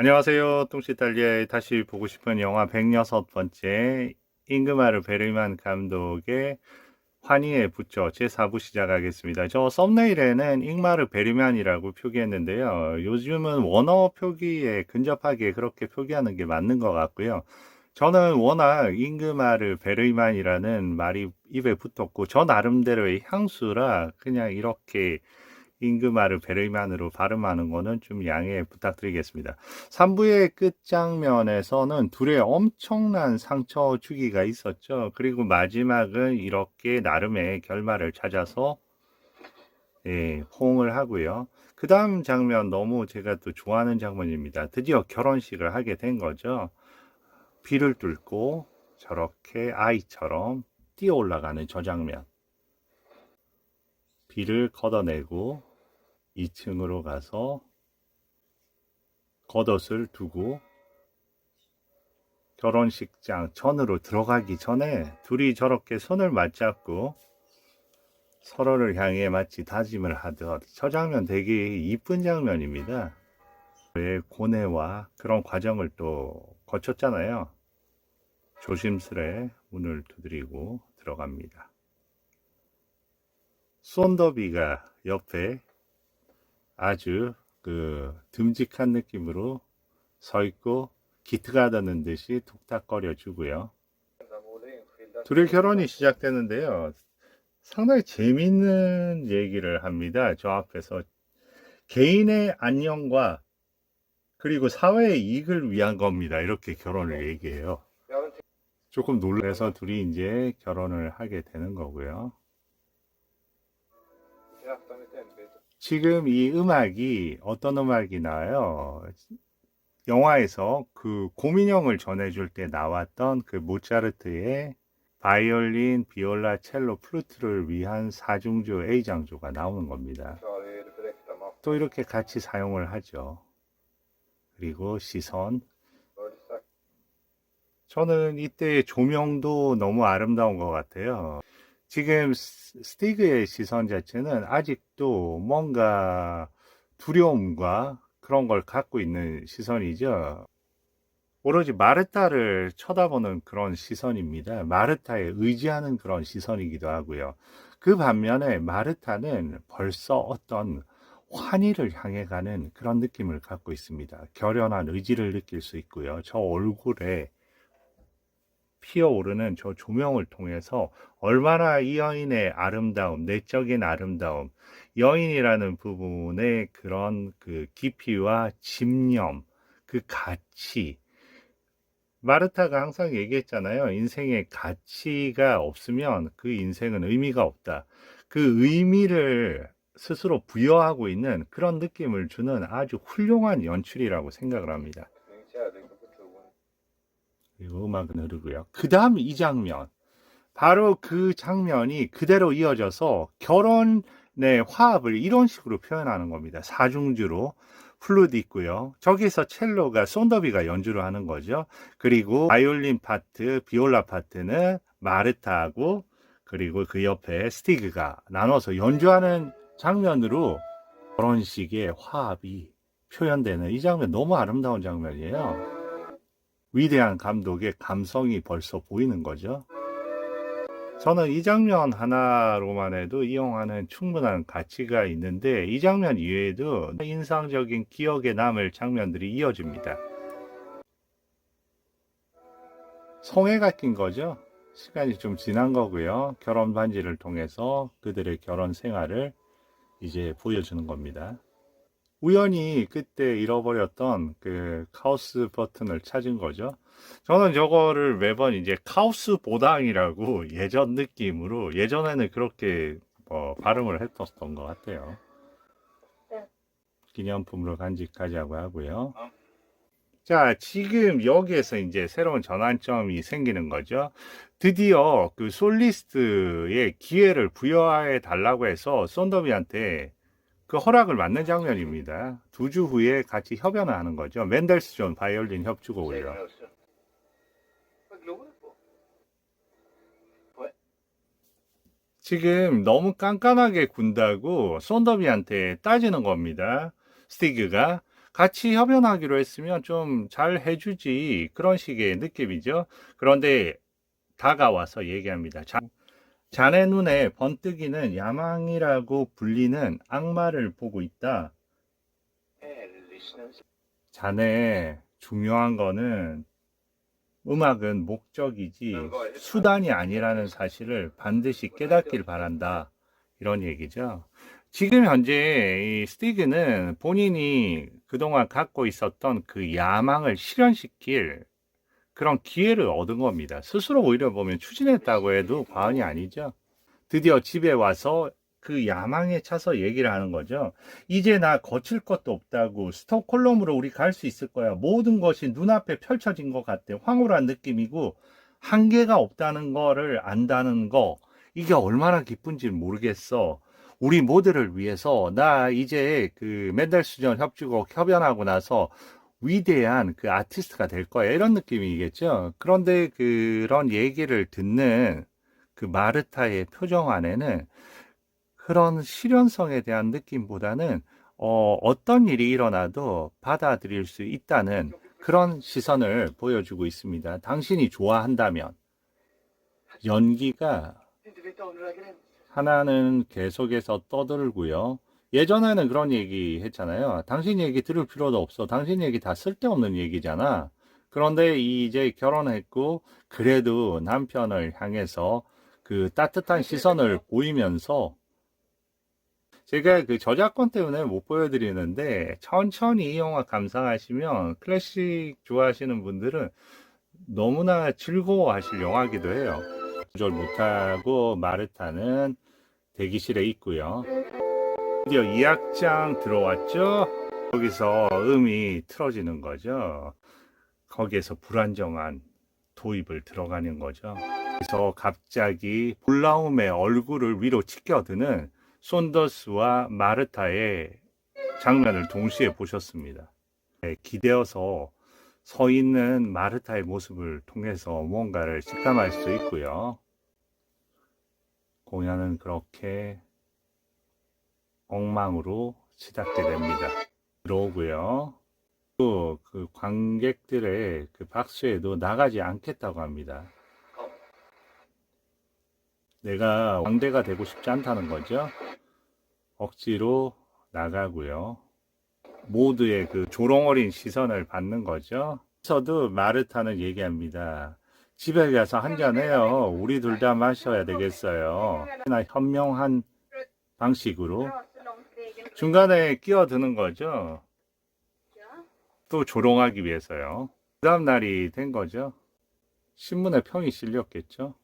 안녕하세요. 뚱시달리아의 다시 보고 싶은 영화 106번째 잉그마르 베르만 감독의 환희의 부처 제4부 시작하겠습니다. 저 썸네일에는 잉마르 베르만이라고 표기했는데요. 요즘은 원어 표기에 근접하게 그렇게 표기하는 게 맞는 것 같고요. 저는 워낙 잉그마르 베르만이라는 말이 입에 붙었고 저 나름대로의 향수라 그냥 이렇게 잉그마르 베르만으로 발음하는 거는 좀 양해 부탁드리겠습니다. 3부의 끝장면에서는 둘의 엄청난 상처 주기가 있었죠. 그리고 마지막은 이렇게 나름의 결말을 찾아서 예, 호응을 하고요. 그 다음 장면 너무 제가 또 좋아하는 장면입니다. 드디어 결혼식을 하게 된 거죠. 비를 뚫고 저렇게 아이처럼 뛰어 올라가는 저 장면. 비를 걷어내고 2층으로 가서 겉옷을 두고 결혼식장 전으로 들어가기 전에 둘이 저렇게 손을 맞잡고 서로를 향해 마치 다짐을 하듯 저 장면 되게 이쁜 장면입니다. 왜 고뇌와 그런 과정을 또 거쳤잖아요. 조심스레 문을 두드리고 들어갑니다. 손더비가 옆에 아주 그 듬직한 느낌으로 서 있고 닫는 듯이 툭탁거려 주고요. 둘의 결혼이 시작되는데요. 상당히 재밌는 얘기를 합니다. 저 앞에서 개인의 안녕과 그리고 사회의 이익을 위한 겁니다. 이렇게 결혼을 얘기해요. 조금 놀라서 둘이 이제 결혼을 하게 되는 거고요. 지금 이 음악이 어떤 음악이 나와요? 영화에서 그 고민형을 전해줄 때 나왔던 그 모차르트의 바이올린, 비올라, 첼로, 플루트를 위한 사중조 A장조가 나오는 겁니다. 또 이렇게 같이 사용을 하죠. 그리고 시선. 저는 이때 조명도 너무 아름다운 것 같아요. 지금 스- 스티그의 시선 자체는 아직도 뭔가 두려움과 그런 걸 갖고 있는 시선이죠. 오로지 마르타를 쳐다보는 그런 시선입니다. 마르타에 의지하는 그런 시선이기도 하고요. 그 반면에 마르타는 벌써 어떤 환희를 향해 가는 그런 느낌을 갖고 있습니다. 결연한 의지를 느낄 수 있고요. 저 얼굴에 피어오르는 저 조명을 통해서 얼마나 이 여인의 아름다움, 내적인 아름다움, 여인이라는 부분의 그런 그 깊이와 집념, 그 가치. 마르타가 항상 얘기했잖아요. 인생에 가치가 없으면 그 인생은 의미가 없다. 그 의미를 스스로 부여하고 있는 그런 느낌을 주는 아주 훌륭한 연출이라고 생각을 합니다. 음악은 흐르고요. 그 다음 이 장면. 바로 그 장면이 그대로 이어져서 결혼의 화합을 이런 식으로 표현하는 겁니다. 사중주로 플루트 있고요. 저기서 첼로가 손더비가 연주를 하는 거죠. 그리고 바이올린 파트, 비올라 파트는 마르타하고 그리고 그 옆에 스티그가 나눠서 연주하는 장면으로 결혼식의 화합이 표현되는 이 장면 너무 아름다운 장면이에요. 위대한 감독의 감성이 벌써 보이는 거죠. 저는 이 장면 하나로만 해도 이 영화는 충분한 가치가 있는데 이 장면 이외에도 인상적인 기억에 남을 장면들이 이어집니다. 성애가 낀 거죠. 시간이 좀 지난 거고요. 결혼 반지를 통해서 그들의 결혼 생활을 이제 보여주는 겁니다. 우연히 그때 잃어버렸던 그 카우스 버튼을 찾은 거죠. 저는 저거를 매번 이제 카우스 보당이라고 예전 느낌으로 예전에는 그렇게 뭐 발음을 했었던 것 같아요. 기념품으로 간직하자고 하고요. 자, 지금 여기에서 이제 새로운 전환점이 생기는 거죠. 드디어 그 솔리스트의 기회를 부여해 달라고 해서 손더비한테 그 허락을 받는 장면입니다. 두 주 후에 같이 협연을 하는 거죠. 맨델스존 바이올린 협주곡을요. 지금 너무 깐깐하게 군다고 손더비한테 따지는 겁니다. 스티그가 같이 협연하기로 했으면 좀 잘 해주지 그런 식의 느낌이죠. 그런데 다가와서 얘기합니다. 자, 자네 눈에 번뜩이는 야망이라고 불리는 악마를 보고 있다. 자네 중요한 거는 음악은 목적이지 수단이 아니라는 사실을 반드시 깨닫길 바란다. 이런 얘기죠. 지금 현재 이 스티그는 본인이 그동안 갖고 있었던 그 야망을 실현시킬 그런 기회를 얻은 겁니다. 스스로 오히려 보면 추진했다고 해도 과언이 아니죠. 드디어 집에 와서 그 야망에 차서 얘기를 하는 거죠. 이제 나 거칠 것도 없다고 스톡홀름으로 우리 갈 수 있을 거야. 모든 것이 눈앞에 펼쳐진 것 같아. 황홀한 느낌이고 한계가 없다는 거를 안다는 거 이게 얼마나 기쁜지 모르겠어. 우리 모두를 위해서 나 이제 그 멘델수전 협주곡 협연하고 나서 위대한 그 아티스트가 될 거야. 이런 느낌이겠죠. 그런데 그런 얘기를 듣는 그 마르타의 표정 안에는 그런 실현성에 대한 느낌보다는 어, 어떤 일이 일어나도 받아들일 수 있다는 그런 시선을 보여주고 있습니다. 당신이 좋아한다면 연기가 하나는 계속해서 떠들고요. 예전에는 그런 얘기 했잖아요. 당신 얘기 들을 필요도 없어. 당신 얘기 다 쓸데없는 얘기잖아. 그런데 이제 결혼했고 그래도 남편을 향해서 그 따뜻한 시선을 보이면서 제가 그 저작권 때문에 못 보여드리는데 천천히 이 영화 감상하시면 클래식 좋아하시는 분들은 너무나 즐거워하실 영화이기도 해요. 조절 못하고 마르타는 대기실에 있고요. 드디어 2악장 들어왔죠? 거기서 음이 틀어지는 거죠. 거기에서 불안정한 도입을 들어가는 거죠. 그래서 갑자기 볼라움의 얼굴을 위로 치켜드는 손더스와 마르타의 장면을 동시에 보셨습니다. 네, 기대어서 서 있는 마르타의 모습을 통해서 뭔가를 직감할 수 있고요. 공연은 그렇게 엉망으로 시작게 됩니다. 들어오고요. 또 그 관객들의 그 박수에도 나가지 않겠다고 합니다. 내가 왕대가 되고 싶지 않다는 거죠. 억지로 나가고요. 모두의 그 조롱어린 시선을 받는 거죠. 저도 마르타는 얘기합니다. 집에 가서 한잔 해요. 우리 둘 다 마셔야 되겠어요. 나 현명한 방식으로 중간에 끼어드는 거죠. 또 조롱하기 위해서요. 그 다음 날이 된 거죠. 신문에 평이 실렸겠죠.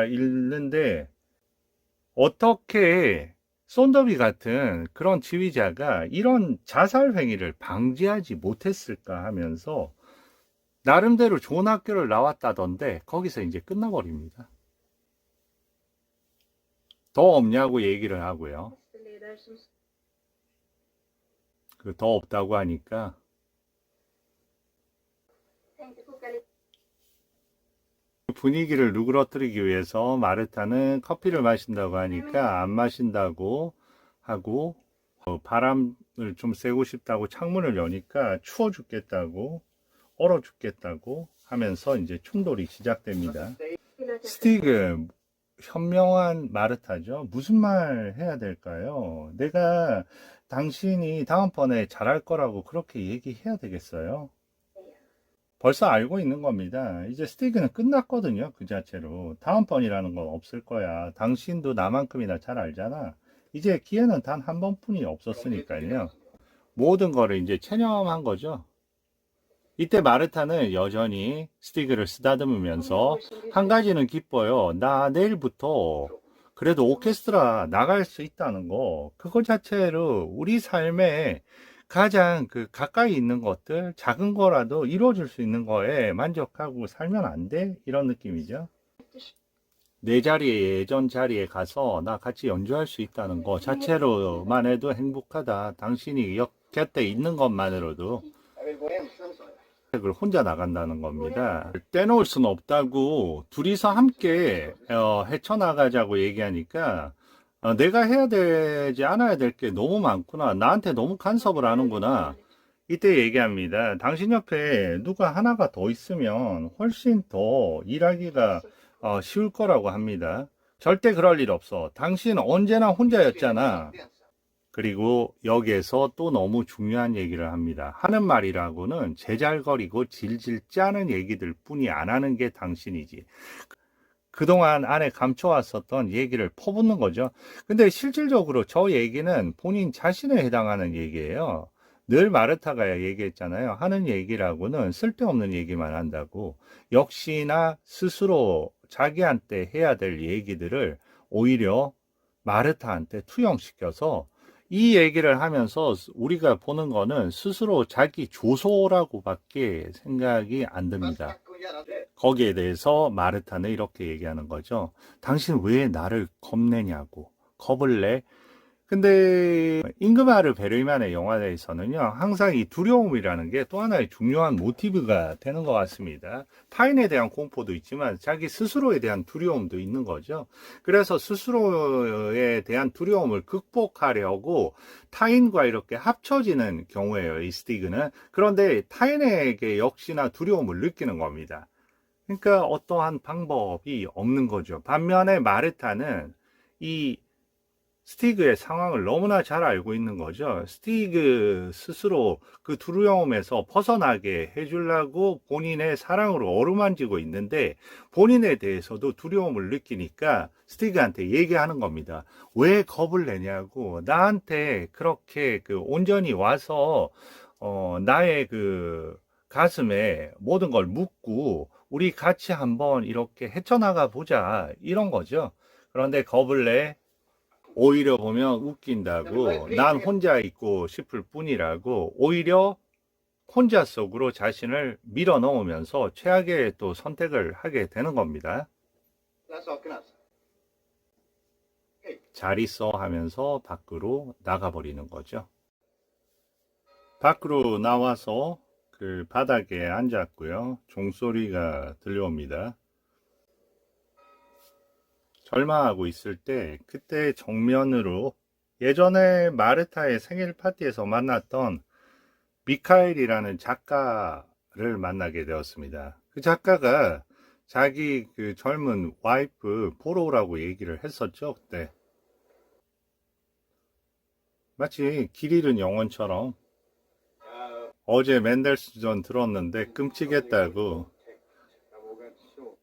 읽는데 어떻게 손더비 같은 그런 지휘자가 이런 자살 행위를 방지하지 못했을까 하면서 나름대로 좋은 학교를 나왔다던데 거기서 이제 끝나버립니다. 더 없냐고 얘기를 하고요. 그 더 없다고 하니까. 분위기를 누그러뜨리기 위해서 마르타는 커피를 마신다고 하니까 안 마신다고 하고 어, 바람을 좀 쐬고 싶다고 창문을 여니까 추워 죽겠다고 얼어 죽겠다고 하면서 이제 충돌이 시작됩니다. 스티그 현명한 마르타죠. 무슨 말 해야 될까요? 내가 당신이 다음번에 잘할 거라고 그렇게 얘기해야 되겠어요. 벌써 알고 있는 겁니다. 이제 스티그는 끝났거든요. 그 자체로. 다음번이라는 건 없을 거야. 당신도 나만큼이나 잘 알잖아. 이제 기회는 단 한 번뿐이 없었으니까요. 모든 거를 이제 체념한 거죠. 이때 마르타는 여전히 스티그를 쓰다듬으면서 한 가지는 기뻐요. 나 내일부터 그래도 오케스트라 나갈 수 있다는 거. 그거 자체로 우리 삶에 가장 그 가까이 있는 것들, 작은 거라도 이루어질 수 있는 거에 만족하고 살면 안 돼? 이런 느낌이죠. 내 자리에, 예전 자리에 가서 나 같이 연주할 수 있다는 거 자체로만 해도 행복하다. 당신이 옆 곁에 있는 것만으로도 을 혼자 나간다는 겁니다. 떼놓을 수는 없다고 둘이서 함께 어, 헤쳐나가자고 얘기하니까 어, 내가 해야 되지 않아야 될 게 너무 많구나. 나한테 너무 간섭을 하는구나. 이때 얘기합니다. 당신 옆에 누가 하나가 더 있으면 훨씬 더 일하기가 어, 쉬울 거라고 합니다. 절대 그럴 일 없어. 당신 언제나 혼자였잖아. 그리고 여기에서 또 너무 중요한 얘기를 합니다. 하는 말이라고는 제잘거리고 질질 짜는 얘기들 뿐이 안 하는 게 당신이지. 그동안 안에 감춰왔었던 얘기를 퍼붓는 거죠. 근데 실질적으로 저 얘기는 본인 자신에 해당하는 얘기예요. 늘 마르타가 얘기했잖아요. 하는 얘기라고는 쓸데없는 얘기만 한다고. 역시나 스스로 자기한테 해야 될 얘기들을 오히려 마르타한테 투영시켜서 이 얘기를 하면서 우리가 보는 거는 스스로 자기 조소라고밖에 생각이 안 듭니다. 거기에 대해서 마르타는 이렇게 얘기하는 거죠. 당신 왜 나를 겁내냐고. 겁을 내? 근데 잉그마르 베르만의 영화에서는요 항상 이 두려움이라는 게 또 하나의 중요한 모티브가 되는 것 같습니다. 타인에 대한 공포도 있지만 자기 스스로에 대한 두려움도 있는 거죠. 그래서 스스로에 대한 두려움을 극복하려고 타인과 이렇게 합쳐지는 경우에요 이 스티그는. 그런데 타인에게 역시나 두려움을 느끼는 겁니다. 그러니까 어떠한 방법이 없는 거죠. 반면에 마르타는 이 스티그의 상황을 너무나 잘 알고 있는 거죠. 스티그 스스로 그 두려움에서 벗어나게 해주려고 본인의 사랑으로 어루만지고 있는데 본인에 대해서도 두려움을 느끼니까 스티그한테 얘기하는 겁니다. 왜 겁을 내냐고 나한테 그렇게 그 온전히 와서 어 나의 그 가슴에 모든 걸 묻고 우리 같이 한번 이렇게 헤쳐나가 보자 이런 거죠. 그런데 겁을 내 오히려 보면 웃긴다고 난 혼자 있고 싶을 뿐이라고 오히려 혼자 속으로 자신을 밀어 넣으면서 최악의 또 선택을 하게 되는 겁니다. 잘 있어 하면서 밖으로 나가버리는 거죠. 밖으로 나와서 그 바닥에 앉았고요. 종소리가 들려옵니다. 절망하고 있을 때 그때 정면으로 예전에 마르타의 생일 파티에서 만났던 미카엘이라는 작가를 만나게 되었습니다. 그 작가가 자기 그 젊은 와이프 오라고 얘기를 했었죠, 그때. 마치 길 잃은 영혼처럼 어제 맨델스전 들었는데 끔찍했다고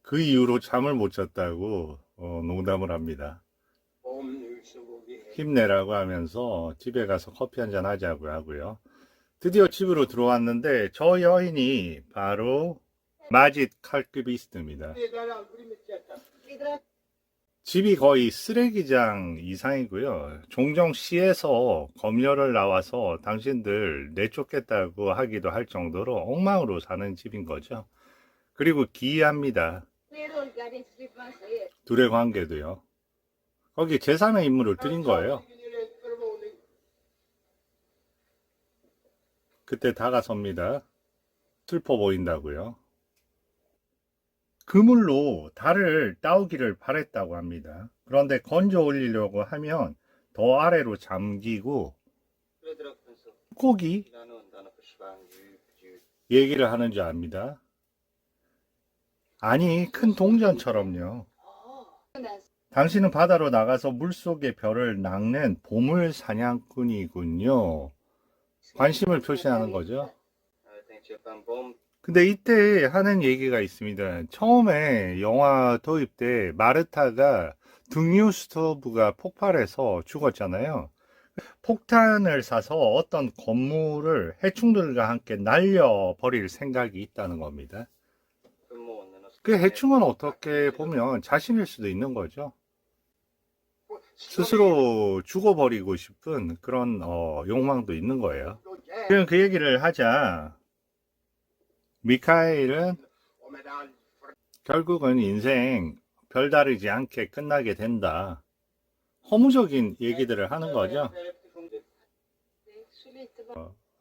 그 이후로 잠을 못 잤다고 어, 농담을 합니다. 힘내라고 하면서 집에 가서 커피 한잔 하자고 하고요. 드디어 집으로 들어왔는데 저 여인이 바로 마짓 칼크비스트입니다. 집이 거의 쓰레기장 이상이고요. 종종 시에서 검열을 나와서 당신들 내쫓겠다고 하기도 할 정도로 엉망으로 사는 집인 거죠. 그리고 기이합니다. 둘의 관계도요. 거기 제3의 인물을 들인 거예요. 그때 다가섭니다. 슬퍼 보인다고요. 그물로 달을 따오기를 바랬다고 합니다. 그런데 건져 올리려고 하면 더 아래로 잠기고 꼭이 얘기를 하는 줄 압니다. 아니, 큰 동전처럼요. 당신은 바다로 나가서 물속의 별을 낚는 보물 사냥꾼이군요. 관심을 표시하는 거죠. 근데 이때 하는 얘기가 있습니다. 처음에 영화 도입 때 마르타가 등유 스토브가 폭발해서 죽었잖아요. 폭탄을 사서 어떤 건물을 해충들과 함께 날려버릴 생각이 있다는 겁니다. 그 해충은 어떻게 보면 자신일 수도 있는 거죠. 스스로 죽어버리고 싶은 그런 어, 욕망도 있는 거예요. 그럼 그 얘기를 하자. 미카엘은 결국은 인생 별다르지 않게 끝나게 된다. 허무적인 얘기들을 하는 거죠.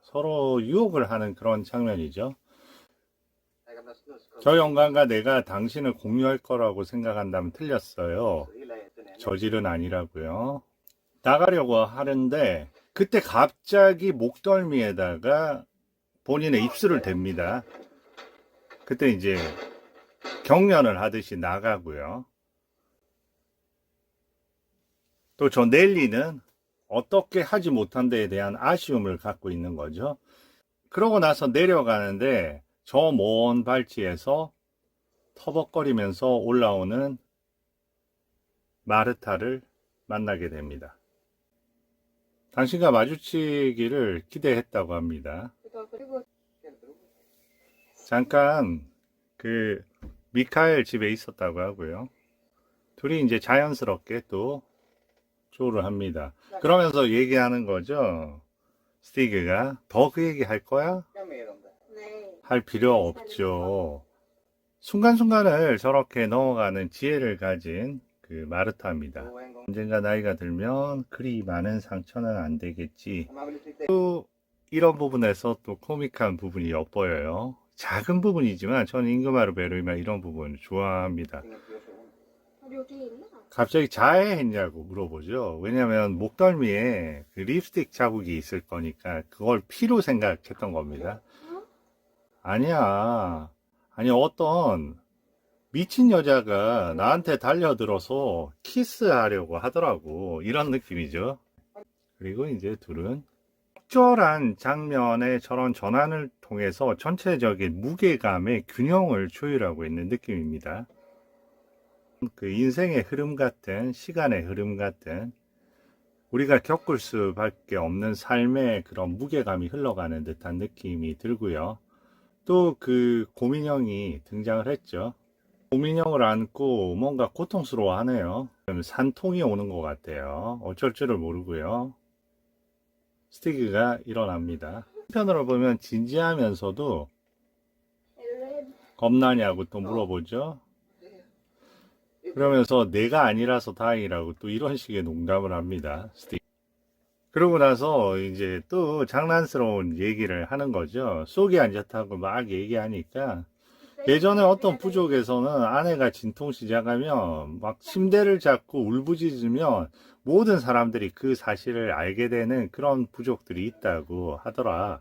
서로 유혹을 하는 그런 장면이죠. 저 영광과 내가 당신을 공유할 거라고 생각한다면 틀렸어요. 저질은 아니라고요. 나가려고 하는데 그때 갑자기 목덜미에다가 본인의 입술을 댑니다. 그때 이제 경련을 하듯이 나가고요. 또 저 넬리는 어떻게 하지 못한 데에 대한 아쉬움을 갖고 있는 거죠. 그러고 나서 내려가는데 저 먼 발치에서 터벅거리면서 올라오는 마르타를 만나게 됩니다. 당신과 마주치기를 기대했다고 합니다. 잠깐 그 미카엘 집에 있었다고 하고요. 둘이 이제 자연스럽게 또 조를 합니다. 그러면서 얘기하는 거죠. 스티그가 더 그 얘기 할 거야? 네. 할 필요 없죠. 순간순간을 저렇게 넘어가는 지혜를 가진 그 마르타입니다. 언젠가 나이가 들면 그리 많은 상처는 안 되겠지. 또 이런 부분에서 또 코믹한 부분이 엿보여요. 작은 부분이지만 저는 잉그마르 베르이만 이런 부분 좋아합니다. 갑자기 자해했냐고 물어보죠. 왜냐하면 목덜미에 그 립스틱 자국이 있을 거니까 그걸 피로 생각했던 겁니다. 아니야. 아니 어떤 미친 여자가 나한테 달려들어서 키스하려고 하더라고. 이런 느낌이죠. 그리고 이제 둘은 적절한 장면의 저런 전환을 통해서 전체적인 무게감의 균형을 조율하고 있는 느낌입니다. 그 인생의 흐름 같은 시간의 흐름 같은 우리가 겪을 수밖에 없는 삶의 그런 무게감이 흘러가는 듯한 느낌이 들고요. 또 그 고민형이 등장을 했죠. 고민형을 안고 뭔가 고통스러워 하네요. 산통이 오는 것 같아요. 어쩔 줄을 모르고요. 스티그가 일어납니다. 한편으로 보면 진지하면서도. 겁나냐고 또 물어보죠. 그러면서 내가 아니라서 다행이라고 또 이런 식의 농담을 합니다. 스티브. 그러고 나서 이제 또 장난스러운 얘기를 하는 거죠. 속이 안 좋다고 막 얘기하니까 예전에 어떤 부족에서는 아내가 진통 시작하면 막 침대를 잡고 울부짖으면 모든 사람들이 그 사실을 알게 되는 그런 부족들이 있다고 하더라.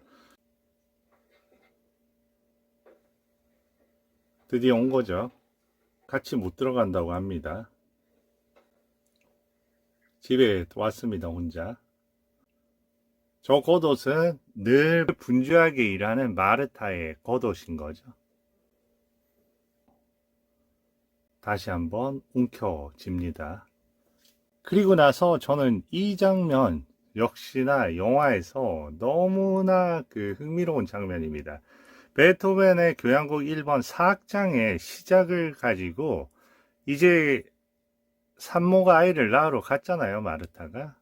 드디어 온 거죠. 같이 못 들어간다고 합니다. 집에 왔습니다, 혼자. 저 겉옷은 늘 분주하게 일하는 마르타의 겉옷인 거죠. 다시 한번 움켜쥡니다. 그리고 나서 저는 이 장면 역시나 영화에서 너무나 그 흥미로운 장면입니다. 베토벤의 교향곡 1번 4악장의 시작을 가지고 이제 산모가 아이를 낳으러 갔잖아요, 마르타가.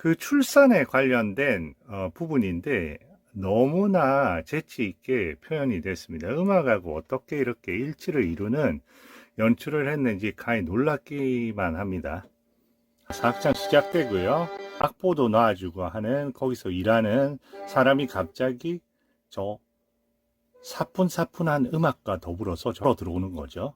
그 출산에 관련된 어, 부분인데 너무나 재치 있게 표현이 됐습니다. 음악하고 어떻게 이렇게 일치를 이루는 연출을 했는지 가히 놀랍기만 합니다. 4악장 시작되고요. 악보도 놔주고 하는 거기서 일하는 사람이 갑자기 저 사뿐사뿐한 음악과 더불어서 저러 들어오는 거죠.